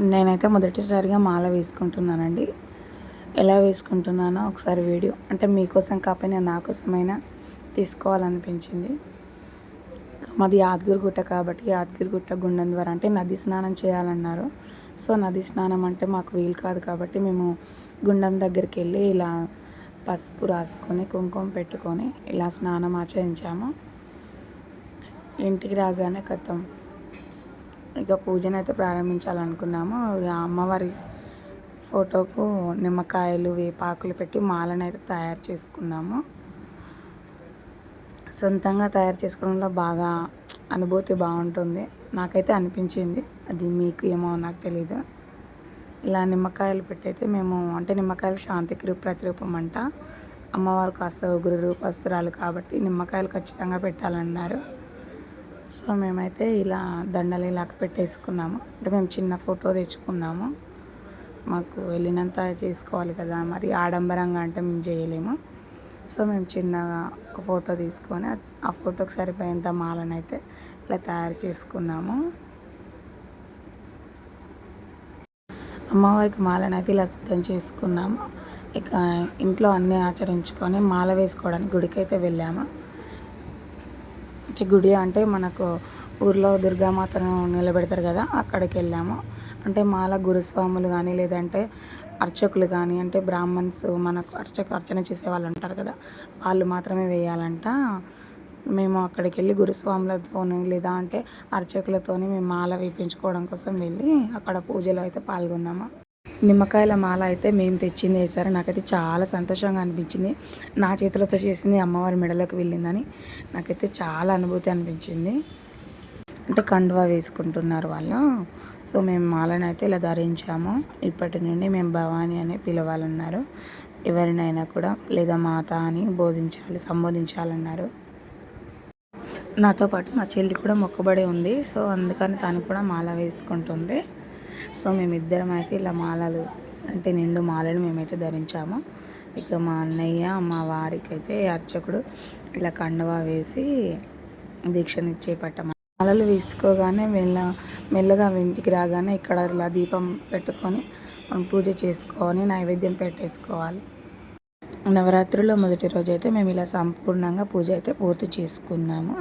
నేనైతే మొదటిసారిగా మాల వేసుకుంటున్నానండి. ఎలా వేసుకుంటున్నానో ఒకసారి వీడియో అంటే మీకోసం కాకపోయినా నా కోసమైనా తీసుకోవాలనిపించింది. మాది యాదగిరిగుట్ట కాబట్టి యాదగిరిగుట్ట గుండం ద్వారా అంటే నది స్నానం చేయాలన్నారు. సో నది స్నానం అంటే మాకు వీలు కాదు కాబట్టి మేము గుండం దగ్గరికి వెళ్ళి ఇలా పసుపు రాసుకొని కుంకుమ పెట్టుకొని ఇలా స్నానం ఆచరించాము. ఇంటికి రాగానే కథం. ఇక పూజను అయితే ప్రారంభించాలనుకున్నాము. ఇక అమ్మవారి ఫోటోకు నిమ్మకాయలు వేపాకులు పెట్టి మాలను అయితే తయారు చేసుకున్నాము. సొంతంగా తయారు చేసుకోవడంలో బాగా అనుభూతి బాగుంటుంది. నాకైతే అనిపించింది. అది మీకు ఏమో నాకు తెలీదు. ఇలా నిమ్మకాయలు పెట్టయితే మేము అంటే నిమ్మకాయలు శాంతికి ప్రతిరూపం అంట. అమ్మవారు కాస్త గురు రూపస్తురాలు కాబట్టి నిమ్మకాయలు ఖచ్చితంగా పెట్టాలన్నారు. సో మేమైతే ఇలా దండలు ఇలా పెట్టేసుకున్నాము. అంటే మేము చిన్న ఫోటో తెచ్చుకున్నాము. మాకు వెళ్ళినంత చేసుకోవాలి కదా మరి ఆడంబరంగా అంటే మేము చేయలేము. సో మేము చిన్నగా ఒక ఫోటో తీసుకొని ఆ ఫోటోకి సరిపోయేంత మాలను అయితే ఇలా తయారు చేసుకున్నాము. అమ్మవారికి మాలను అయితే ఇలా సిద్ధం చేసుకున్నాము. ఇక ఇంట్లో అన్నీ ఆచరించుకొని మాల వేసుకోవడానికి గుడికైతే వెళ్ళాము. అంటే గుడి అంటే మనకు ఊర్లో దుర్గామాతను నిలబెడతారు కదా అక్కడికి వెళ్ళాము అంటే మాల గురుస్వాములు కానీ లేదంటే అర్చకులు కానీ అంటే బ్రాహ్మణ్స్ మనకు అర్చక అర్చన చేసే వాళ్ళు ఉంటారు కదా వాళ్ళు మాత్రమే వేయాలంట. మేము అక్కడికి వెళ్ళి గురుస్వాములతో లేదా అంటే అర్చకులతోని మేము మాల వేయించుకోవడం కోసం వెళ్ళి అక్కడ పూజలో అయితే పాల్గొన్నాము. నిమ్మకాయల మాల అయితే మేము తెచ్చింది వేసారు నాకైతే చాలా సంతోషంగా అనిపించింది. నా చేతులతో చేసింది అమ్మవారి మెడలోకి వెళ్ళిందని నాకైతే చాలా అనుభూతి అనిపించింది. అంటే కండువా వేసుకుంటున్నారు వాళ్ళు. సో మేము మాలను అయితే ఇలా ధరించాము. ఇప్పటి నుండి మేము భవానీ అని పిలవాలన్నారు. ఎవరినైనా కూడా లేదా మాత అని బోధించాలి సంబోధించాలన్నారు. నాతో పాటు మా చెల్లి కూడా మొక్కబడి ఉంది. సో అందుకని తను కూడా మాల వేసుకుంటుంది. సో మేమిద్దరం అయితే ఇలా మాలలు అంటే నిండు మాలలు మేమైతే ధరించాము. ఇక మా అన్నయ్య మా వారికి అయితే అర్చకుడు ఇలా కండువా వేసి దీక్షనిచ్చే చేపట్టమ మాలలు వేసుకోగానే మెల్ల మెల్లగా ఇంటికి రాగానే ఇక్కడ ఇలా దీపం పెట్టుకొని మనం పూజ చేసుకొని నైవేద్యం పెట్టేసుకోవాలి. నవరాత్రిలో మొదటి రోజు అయితే మేము ఇలా సంపూర్ణంగా పూజ అయితే పూర్తి చేసుకున్నాము.